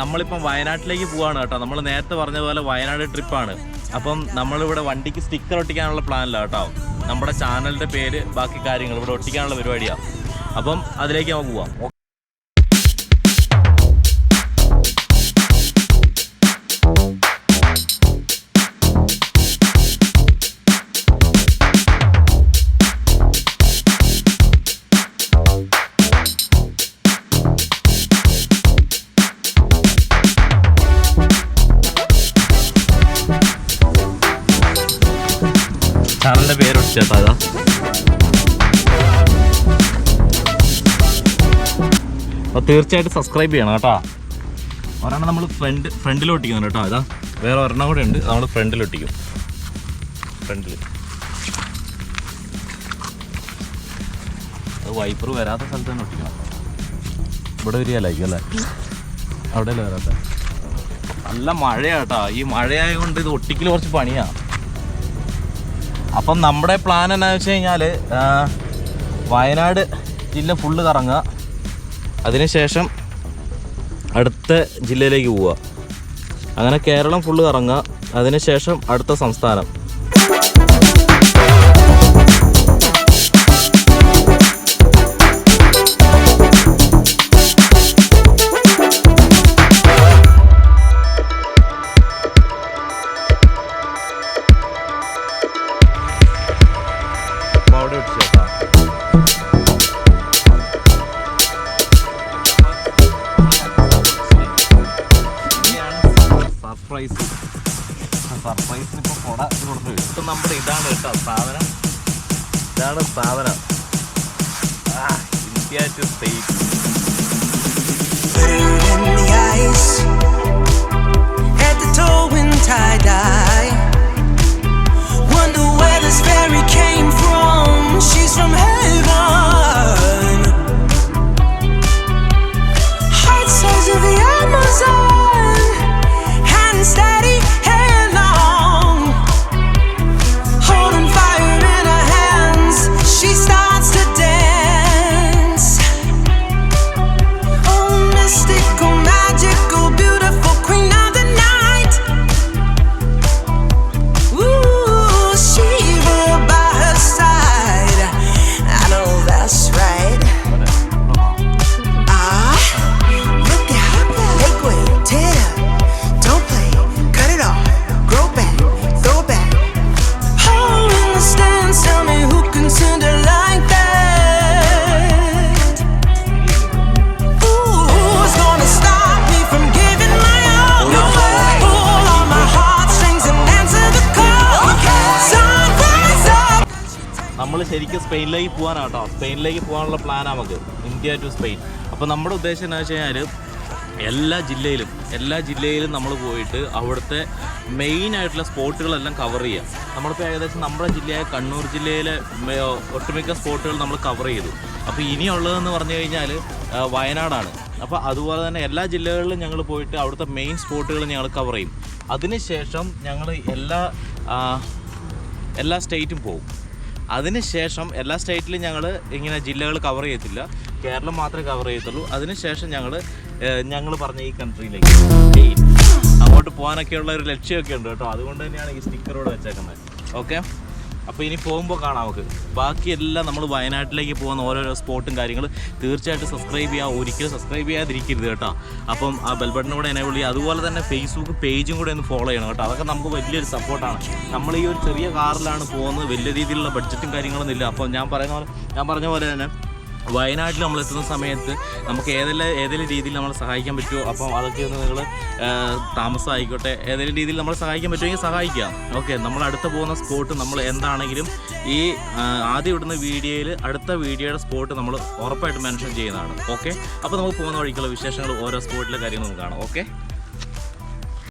നമ്മളിപ്പം വയനാട്ടിലേക്ക് പോവാണ് കേട്ടോ. നമ്മൾ നേരത്തെ പറഞ്ഞ പോലെ വയനാട് ട്രിപ്പാണ്. അപ്പം നമ്മളിവിടെ വണ്ടിക്ക് സ്റ്റിക്കർ ഒട്ടിക്കാനുള്ള പ്ലാനില്ല കേട്ടോ. നമ്മുടെ ചാനലിന്റെ പേര് ബാക്കി കാര്യങ്ങൾ ഇവിടെ ഒട്ടിക്കാനുള്ള പരിപാടിയാണ് അപ്പം അതിലേക്ക് നമുക്ക് പോവാം. ചാനലിന്റെ പേര് അതാ അപ്പോൾ തീർച്ചയായിട്ടും സബ്സ്ക്രൈബ് ചെയ്യണം കേട്ടോ. ഒരെണ്ണം നമ്മൾ ഫ്രണ്ട് ഫ്രണ്ടിൽ ഒട്ടിക്കുന്നുണ്ട് കേട്ടോ അതാ വേറെ ഒരെണ്ണം കൂടെ ഉണ്ട് നമ്മൾ ഫ്രണ്ടിൽ ഒട്ടിക്കും. ഫ്രണ്ടിൽ അത് വൈപ്പർ വരാത്ത സ്ഥലത്ത് തന്നെ ഒട്ടിക്കണം. ഇവിടെ വരികയല്ലായിരിക്കും അല്ലേ? അവിടെയല്ലേ വരാത്ത? നല്ല മഴയാട്ടാ ഈ മഴയായതുകൊണ്ട് ഇത് ഒട്ടിക്കൽ കുറച്ച് പണിയാണ് അപ്പം നമ്മുടെ പ്ലാൻ എന്നാന്ന് വെച്ച് കഴിഞ്ഞാൽ വയനാട് ജില്ല ഫുള്ള് കറങ്ങുക. അതിനുശേഷം അടുത്ത ജില്ലയിലേക്ക് പോവുക. അങ്ങനെ കേരളം ഫുള്ള് കറങ്ങുക. അതിനുശേഷം അടുത്ത സംസ്ഥാനം. സർപ്രൈസ് സർപ്രൈസിന് ഇപ്പോൾ കൊട കൊടുത്തു ഇപ്പം നമ്മുടെ ഇതാണ് കേട്ടോ സാധനം. ഇതാണ് സാധനം. ഇന്ത്യ ടു സ്റ്റേറ്റ് നമ്മൾ ശരിക്കും സ്പെയിനിലേക്ക് പോകാനാണ് കേട്ടോ സ്പെയിനിലേക്ക് പോകാനുള്ള പ്ലാനാണ് നമുക്ക്. India to Spain. അപ്പോൾ നമ്മുടെ ഉദ്ദേശം എന്താ വെച്ച് കഴിഞ്ഞാൽ എല്ലാ ജില്ലയിലും എല്ലാ ജില്ലയിലും നമ്മൾ പോയിട്ട് അവിടുത്തെ മെയിൻ ആയിട്ടുള്ള സ്പോട്ടുകളെല്ലാം കവർ ചെയ്യാം. നമ്മളിപ്പോൾ ഏകദേശം നമ്മുടെ ജില്ലയായ കണ്ണൂർ ജില്ലയിലെ ഒട്ടുമിക്ക സ്പോട്ടുകൾ നമ്മൾ കവർ ചെയ്തു. അപ്പോൾ ഇനിയുള്ളതെന്ന് പറഞ്ഞു കഴിഞ്ഞാൽ വയനാടാണ്. അപ്പോൾ അതുപോലെ തന്നെ എല്ലാ ജില്ലകളിലും ഞങ്ങൾ പോയിട്ട് അവിടുത്തെ മെയിൻ സ്പോട്ടുകൾ ഞങ്ങൾ കവർ ചെയ്യും. അതിനുശേഷം ഞങ്ങൾ എല്ലാ എല്ലാ സ്റ്റേറ്റും പോകും. അതിനുശേഷം എല്ലാ സ്റ്റേറ്റിലും ഞങ്ങൾ ഇങ്ങനെ ജില്ലകൾ കവർ ചെയ്യത്തില്ല. കേരളം മാത്രമേ കവർ ചെയ്യത്തുള്ളൂ. അതിനുശേഷം ഞങ്ങൾ ഞങ്ങൾ പറഞ്ഞ ഈ കൺട്രിയിലേക്ക് അങ്ങോട്ട് പോകാനൊക്കെയുള്ള ഒരു ലക്ഷ്യമൊക്കെ ഉണ്ട് കേട്ടോ. അതുകൊണ്ട് തന്നെയാണ് ഈ സ്റ്റിക്കറോട് വെച്ചേക്കുന്നത്. ഓക്കെ അപ്പോൾ ഇനി പോകുമ്പോൾ കാണാം നമുക്ക്. ബാക്കിയെല്ലാം നമ്മൾ വയനാട്ടിലേക്ക് പോകുന്ന ഓരോരോ സ്പോട്ടും കാര്യങ്ങളും തീർച്ചയായിട്ടും സബ്സ്ക്രൈബ് ചെയ്യുക ഒരിക്കലും സബ്സ്ക്രൈബ് ചെയ്യാതിരിക്കരുത് കേട്ടോ. അപ്പം ആ ബെൽ ബട്ടൺ കൂടെ എനേബിൾ ചെയ്യുക അതുപോലെ തന്നെ ഫേസ്ബുക്ക് പേജും കൂടെ ഒന്ന് ഫോളോ ചെയ്യണം കേട്ടോ. അതൊക്കെ നമുക്ക് വലിയൊരു സപ്പോർട്ടാണ് നമ്മൾ ഈ ഒരു ചെറിയ കാറിലാണ് പോകുന്നത്. വലിയ രീതിയിലുള്ള ബഡ്ജറ്റും കാര്യങ്ങളൊന്നും ഇല്ല. അപ്പോൾ ഞാൻ പറയുന്ന പോലെ ഞാൻ പറഞ്ഞ പോലെ തന്നെ വയനാട്ടിൽ നമ്മൾ എത്തുന്ന സമയത്ത് നമുക്ക് ഏതെല്ലാം ഏതെങ്കിലും രീതിയിൽ നമ്മൾ സഹായിക്കാൻ പറ്റുമോ? അപ്പം അതൊക്കെ ഒന്ന് നിങ്ങൾ താമസം ആയിക്കോട്ടെ ഏതെങ്കിലും രീതിയിൽ നമ്മൾ സഹായിക്കാൻ പറ്റുമെങ്കിൽ സഹായിക്കാം. ഓക്കെ നമ്മൾ അടുത്ത് പോകുന്ന സ്പോട്ട് നമ്മൾ എന്താണെങ്കിലും ഈ ആദ്യം ഇടുന്ന വീഡിയോയിൽ അടുത്ത വീഡിയോയുടെ സ്പോട്ട് നമ്മൾ ഉറപ്പായിട്ട് മെൻഷൻ ചെയ്യുന്നതാണ്. ഓക്കെ? അപ്പോൾ നമുക്ക് പോകുന്ന വഴിക്കുള്ള വിശേഷങ്ങൾ ഓരോ സ്പോട്ടിലെ കാര്യങ്ങൾ നമുക്ക് കാണാം. ഓക്കെ?